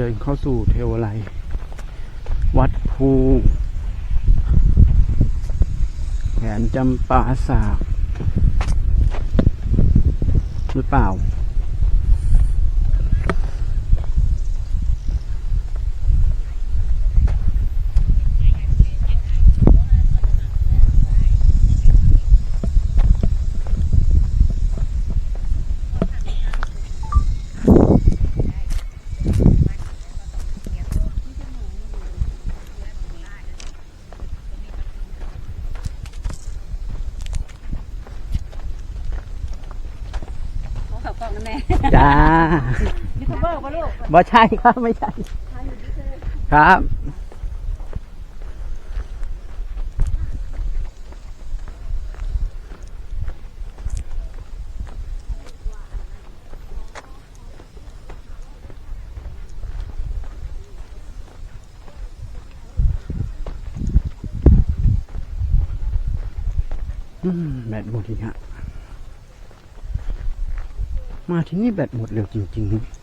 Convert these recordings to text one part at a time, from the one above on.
เดินเข้าสู่เทวไลวัดภูแขนจำปาสากหรือเปล่า ขอขับกล้องนะแม่ จ้า ยูทูบเบอร์ป่ะลูก บ่ใช่ครับไม่ใช่ ครับ แบตหมดอีกฮะ มาที่นี่แบตหมดเร็วจริง ๆ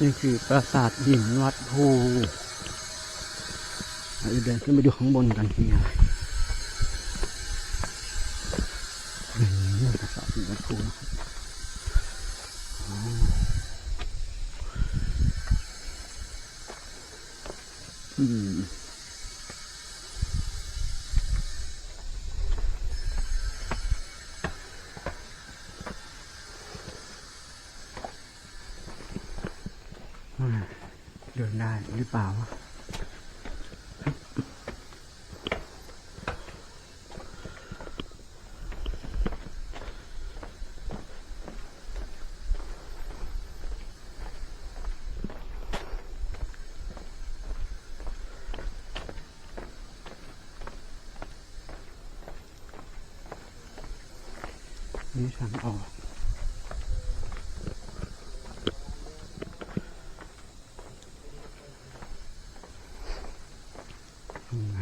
นี่คือปราสาทหินวัดภูเราเดินขึ้นไปดูข้างบนกันทีอะไรนี่ปราสาทหินวัดภูอ๋ออืมอ่าเดินได้หรือเปล่าวะ นี่ทางออกข้างใน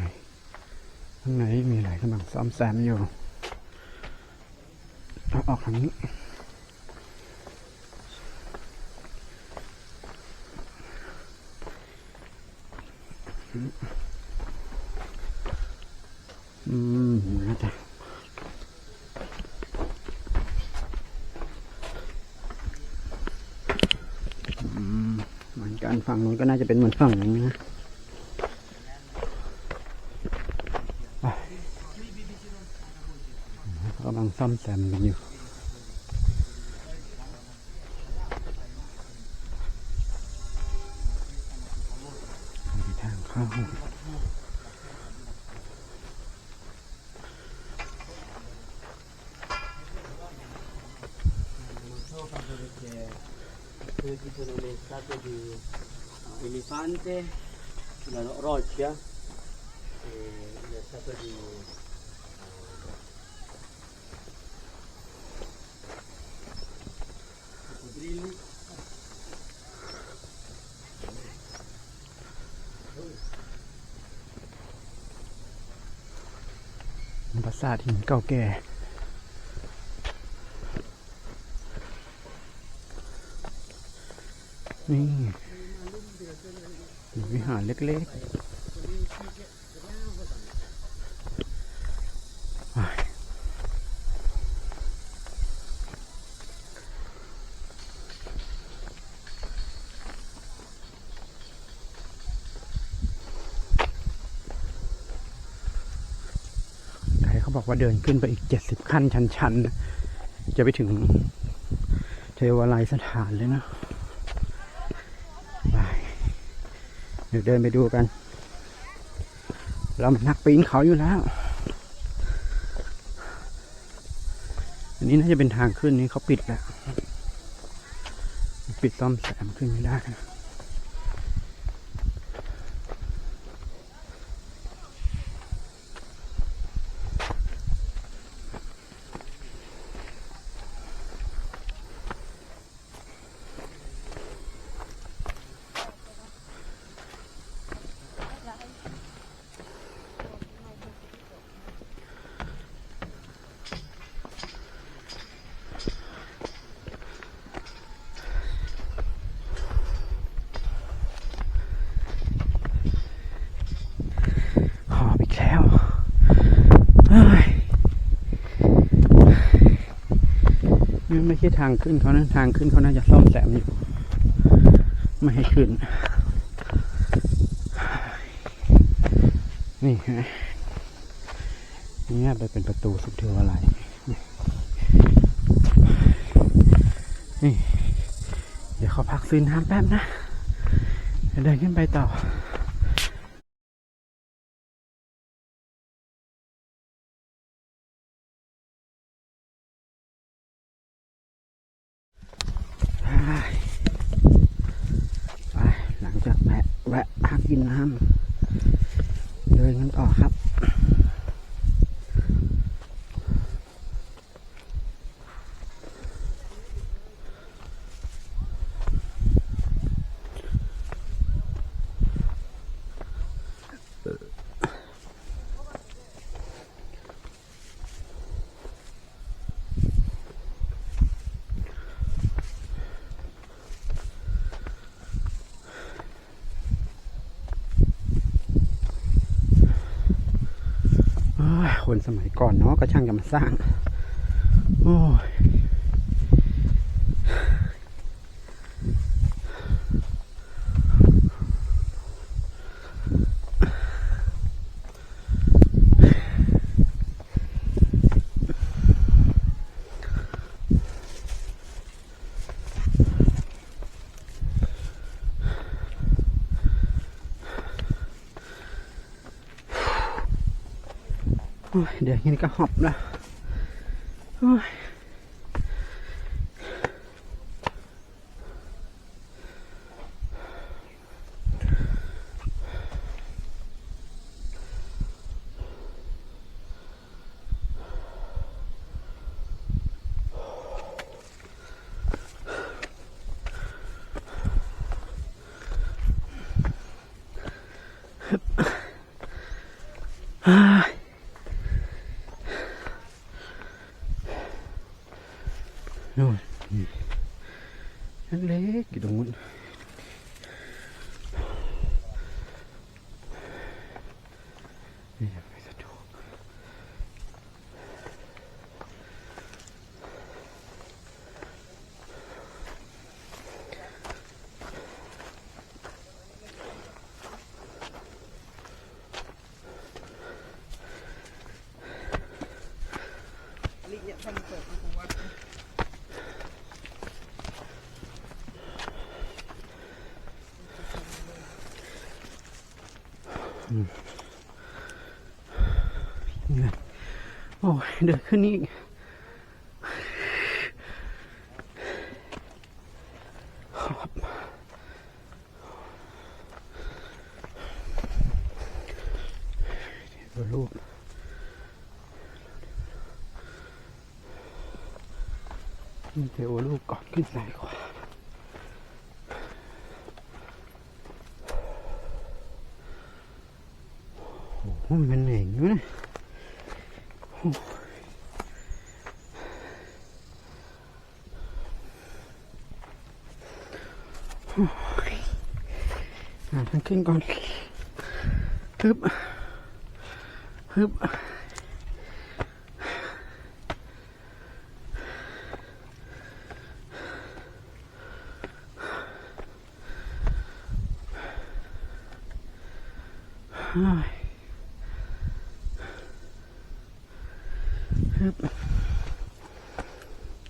ข้างในมีอะไรกำลังซ่อมแซมอยู่เอาออกทางนี้ อืมน่าจะอืมเหมือ นกันฝั่งนู้นก็น่าจะเป็นเหมือนฝั่งนี้นะกำลังซ่อมแซมกันอยู่มีทางเข้า Qui sono le statue di elefante, una ro- roccia, e le statue di coccodrilli. ปราสาทหินเก่าแก่นี่มี วิหารเล็กๆไกด์เขาบอกว่าเดินขึ้นไปอีกเจ็ดสิบขั้นชันๆนจะไปถึงเทวาลัยสถานเลยนะไปเดี๋ยวเดินไปดูกัน เรานักปีนเขาอยู่แล้ว อันนี้น่าจะเป็นทางขึ้นนี้เขาปิดแล้ว ปิดซ่อมแซมขึ้นไม่ได้นะ นี่ไม่ใช่ทางขึ้นเขานะทางขึ้นเขาน่าจะซ่อมแซมอยู่ ไม่ให้ขึ้น นี่ฮะนี่ไปเป็นประตูสุดเทวาลัยนี่นี่ เดี๋ยวขาพักซื้อน้ำแป๊บนะเดินขึ้นไปต่อ ไปไปหลังจากแวะแวะพัก กินน้ำเดินกันต่อครับ โอ้ย คนสมัยก่อนเนาะก็ช่างจะมาสร้าง โอ้ย เดี๋ยวนี้ก็หอบละ นู่นนั่นเล็กอยู่ตรงนู้นยังไม่สะดวกนี่ไง โอ้ยเดินขึ้นนี่อีกหอบดูรูปนี่เทวรูปก่อนขึ้นไหนกว่า โอ้โหมันเหน่งอยู่นะโอ้ยโอ้ย หาทางขึ้นก่อนฮึบฮึบฮ้ยฮ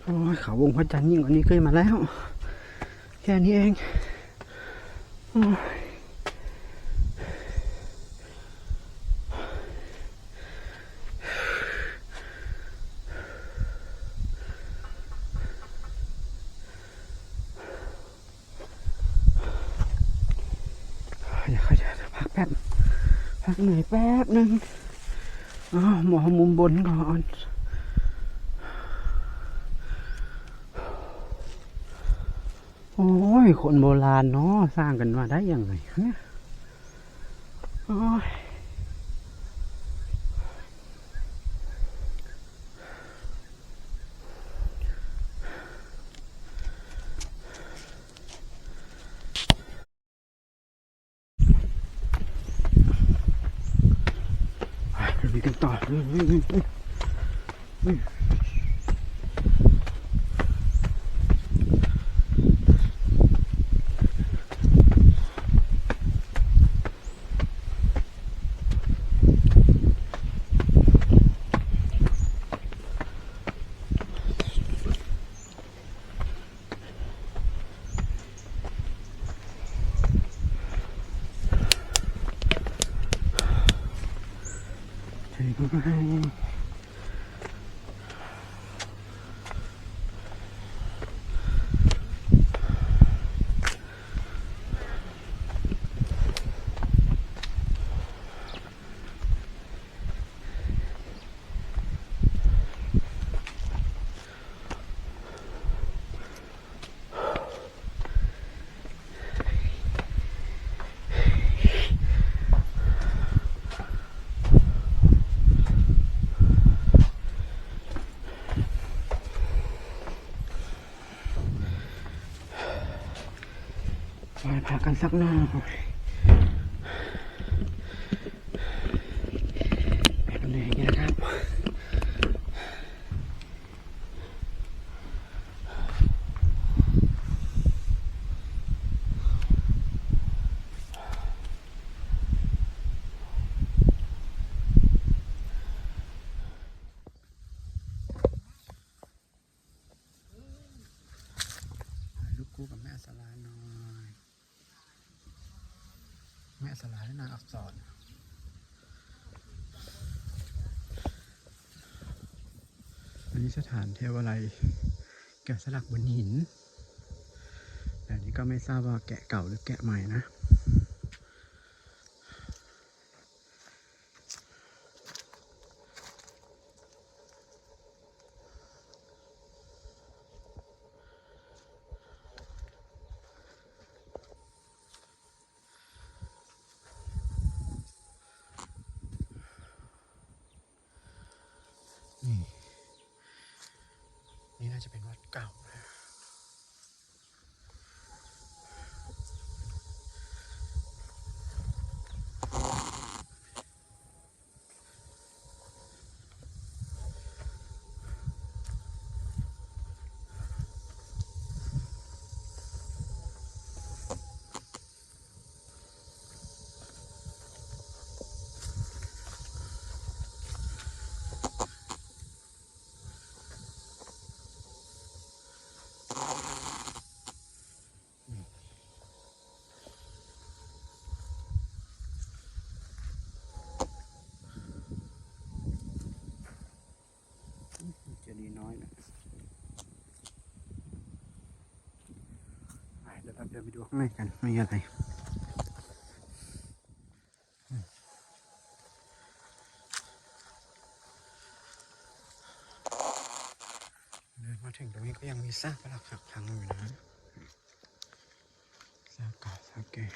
โอ้ยเขาวงพระจันทร์ยิ่งกว่านี้เคยมาแล้ว แค่นี้เองโอ้ยเดี๋ยวเขาจะพักแป๊บ พักเหนื่อยแป๊บหนึ่งอ๋อหมอมุมบนก่อน โอ้ ยคนโบราณเนาะสร้างกันมาได้ยังไงเนี่ยโอ้ยไปลุยกันต่อเฮ้ยเฮ้ยเฮ้ยเฮ้ยเฮ้ย ถึงไหมไป พักกันสักหน่อยแบบนี้นะครับ ลูกกูกับแม่สลาน่อย แม่ สลาและนางอักษรอันนี้สถานเทวไลยแกะสลักบนหินแต่นี้ก็ไม่ทราบว่าแกะเก่าหรือแกะใหม่นะ น่าจะเป็นวัดเก่านะเจดีย์น้อยนะไปเดี๋ยวไปดูข้างในกันมีอะไรมเดินมาถึงตรงนี้ก็ยังมีซากปรักหักพังอยู่นะซากเก่าซากแก่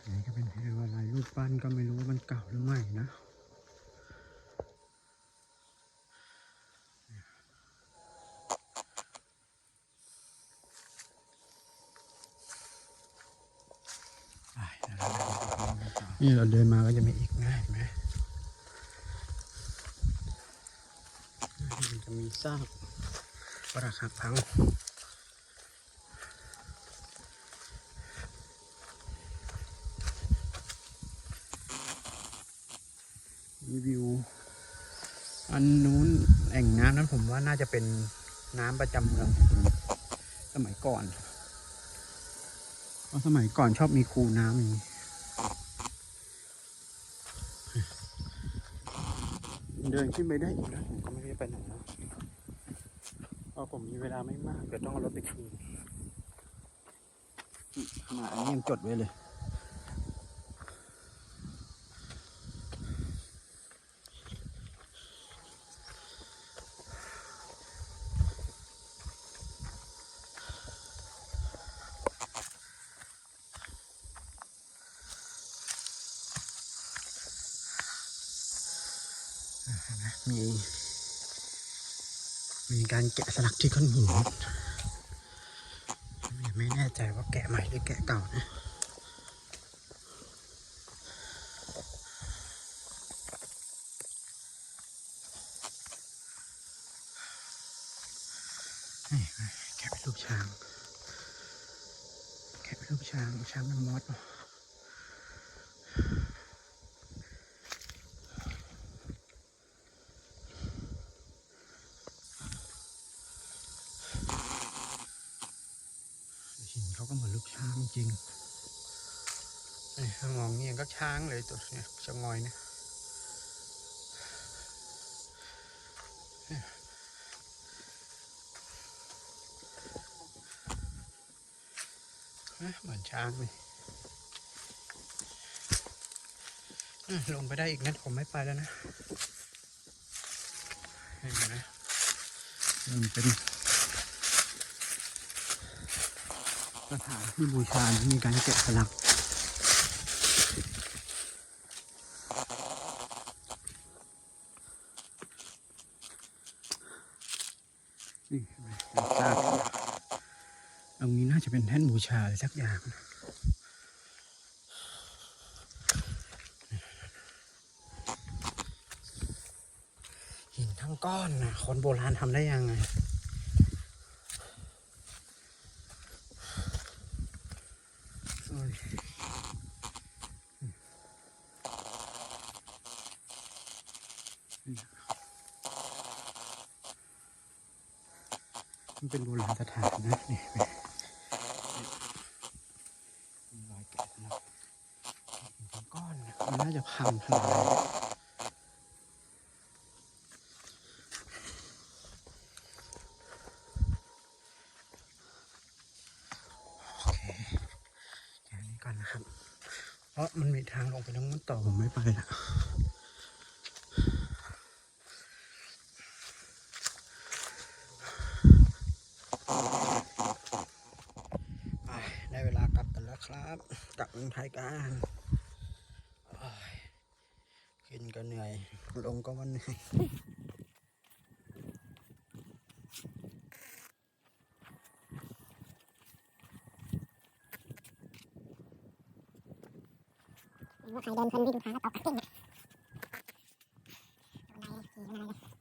อันนี้ก็เป็นเทวาลัยรูปปั้นก็ไม่รู้ว่ามันเก่าหรือไม่นะ นี่เราเดินมาก็จะมีอีกนะเห็นไหมจะมีซากปรักหักพังมีวิว อันนู้นแอ่งน้ำนั้นผมว่าน่าจะเป็นน้ำประจำเมืองสมัยก่อน เพราะสมัยก่อนชอบมีคูน้ำอย่างนี้ เดินขึ้นไปได้อีกนะผมก็ไม่ได้ไปไหนแล้วเพราะผมมีเวลาไม่มากเดี๋ยวต้องเอารถไปคืนมขนาดอันนี้ยังจดไว้เลย มีมีการแกะสลักที่ก้อนหินไม่แน่ใจว่าแกะใหม่หรือแกะเก่านะนี่แกะเป็นรูปช้าง แกะเป็นรูปช้างช้างแมมมอส เขาก็เหมือนรูปช้างจริงมองเงี้ยก็ช้างเลยตัวเนี้ยจะงอยเนี่ยเอ๊ะเหมือนช้างเลยลงไปได้อีกนะผมไม่ไปแล้วนะ เห็นไหมมันเป็น สถานที่บูชาที่มีการแกะสลักนี่เห็นไหมเป็นซากตรงนี้น่าจะเป็นแท่นบูชาอะไรสักอย่างนะหินทั้งก้อนนะคนโบราณทำได้ยังไง โอ้ยมันเป็นโบราณสถานนะนี่เห็นไหมมีรอยแกะสลักเป็นก้อนนะ มันน่าจะพังทลายโอเคแค่นี้ก่อนนะครับ เพราะมันมีทางลงไปตรงนั้นต่อผมไม่ไปละได้เวลากลับกันแล้วครับ กลับเมืองไทยกันโอ้ยขึ้นก็เหนื่อย ลงก็วันเหนื่อย ว่าใครเดินเพลินวิ่งทางก็ตกกิ้งอะบันไดขี่บันไดเลย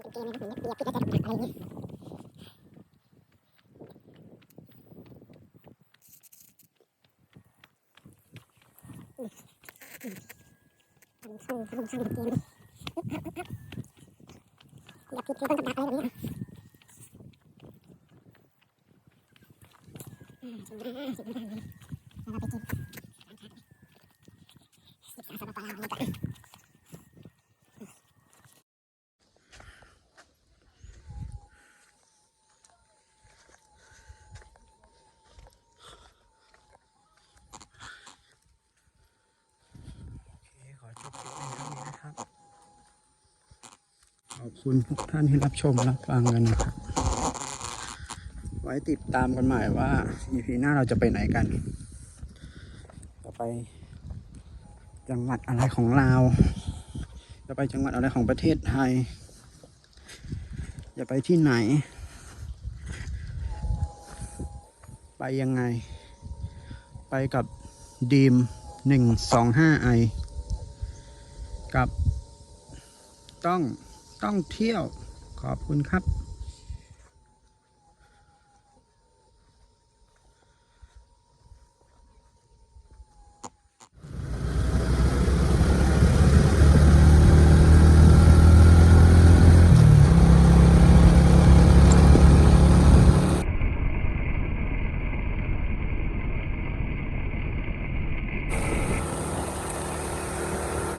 เดินเกมๆเลยนะผมเหยียบพี่ก็จะหนักอะไรอย่างเงี้ยอืมอืมทำช่างทำช่างเกมเลยเหยียบผิดคือต้องกับดักอะไรแบบนี้อะอืมสิบห้าสิบห้าเราไปกินศึกษาสบายๆเลยจ้ะ โขอบ คุณทุกท่านที่รับชมรับฟังกันนะครับ ไว้ติดตามกันใหม่ว่า EP หน้าเราจะไปไหนกัน จะไป จังหวัดอะไรของลาวจะไปจังหวัดอะไรของประเทศไทย จะไปที่ไหน ไปยังไง ไปกับดีมหนึ่งสองห้าไอกับต้อง ต้องเที่ยวขอบคุณครับ